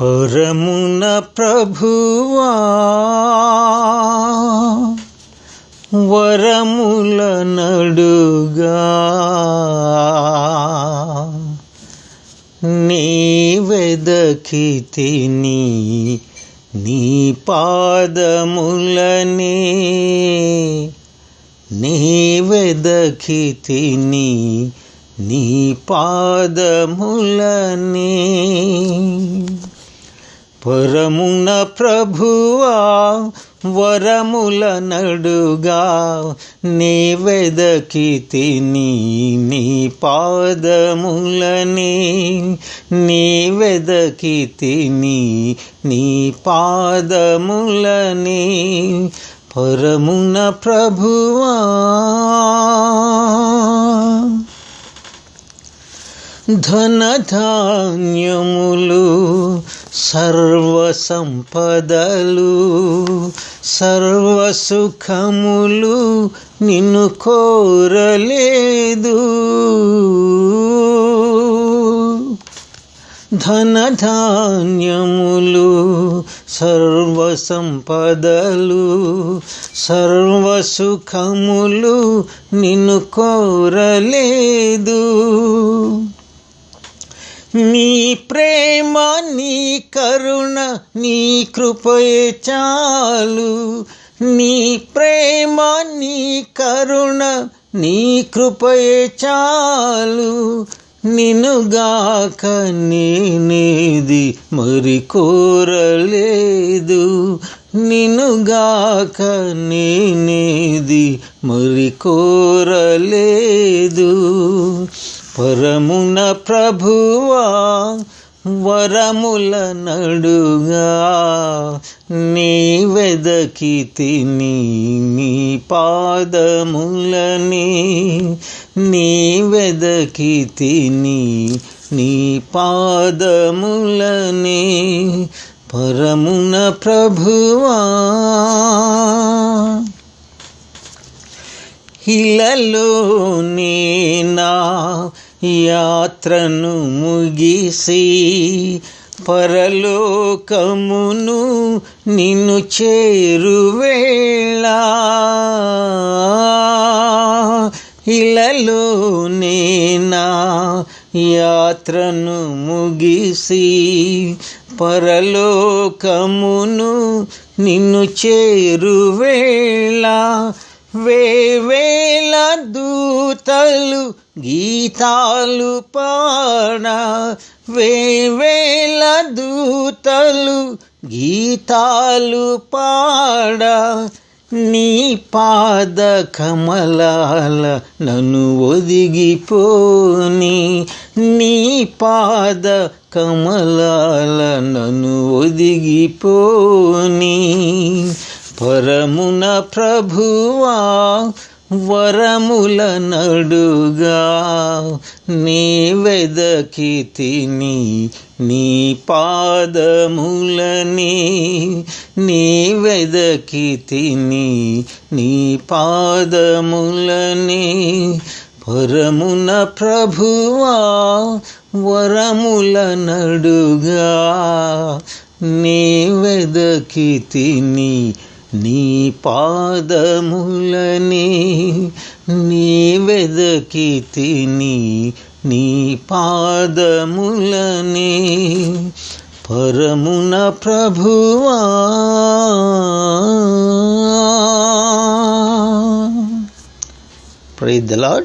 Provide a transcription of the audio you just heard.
పరమున ప్రభువా వరముల నడుగా నీ వెదకి నీ పాదములనే నీ వెదకి నీ పాదములనే. పరమున ప్రభువా వరముల నడుగా నీ వెదకి తిని నీ పాదములని నీ వెదకి తిని నీ పాదములని. పరమున ప్రభువా ధనధాన్యములు సర్వసంపదలు సర్వసుఖములు నిన్ను కోరలేదు. ధనధాన్యములు సర్వసంపదలు సర్వసుఖములు నిన్ను కోరలేదు. నీ ప్రేమ నీ కరుణ నీ కృపయే చాలు. నీ ప్రేమ నీ కరుణ నీ కృపయే చాలు. నినుగాక నేనేది మరి కోరలేదు నినుగాక నేనేది మరి కోరలేదు పరమున ప్రభువా వరముల నడుగా నీ వెదకి తిని నీ పాదములని నీ వెదకి తిని నీ పాదములని పరమున ప్రభువా. ఇలలోనే నా యాత్రను ముగిసి పరలోకమును నిన్ను చేరువేళ. ఇలలో నేనా యాత్రను ముగిసి పరలోకమును నిన్ను చేరువేళ. వేవేల దూతలు గీతాలు పాడ వేవేల దూతలు గీతాలు పాడ నీ పాద కమలాల నన్ను ఒదిగిపోని నీ పాద కమలాల నన్ను ఒదిగిపోని పరమున ప్రభువా వరముల నడుగా నీ వెదకి తిని నీ పాదములని నీ వెదకి తిని నీ పాదములని పరమున ప్రభువా వరముల నడుగా నీ వెదకి తిని నీ పాదములని నీ వెదకి తిని నీ పాదములని పరమున ప్రభువా. Praise the lord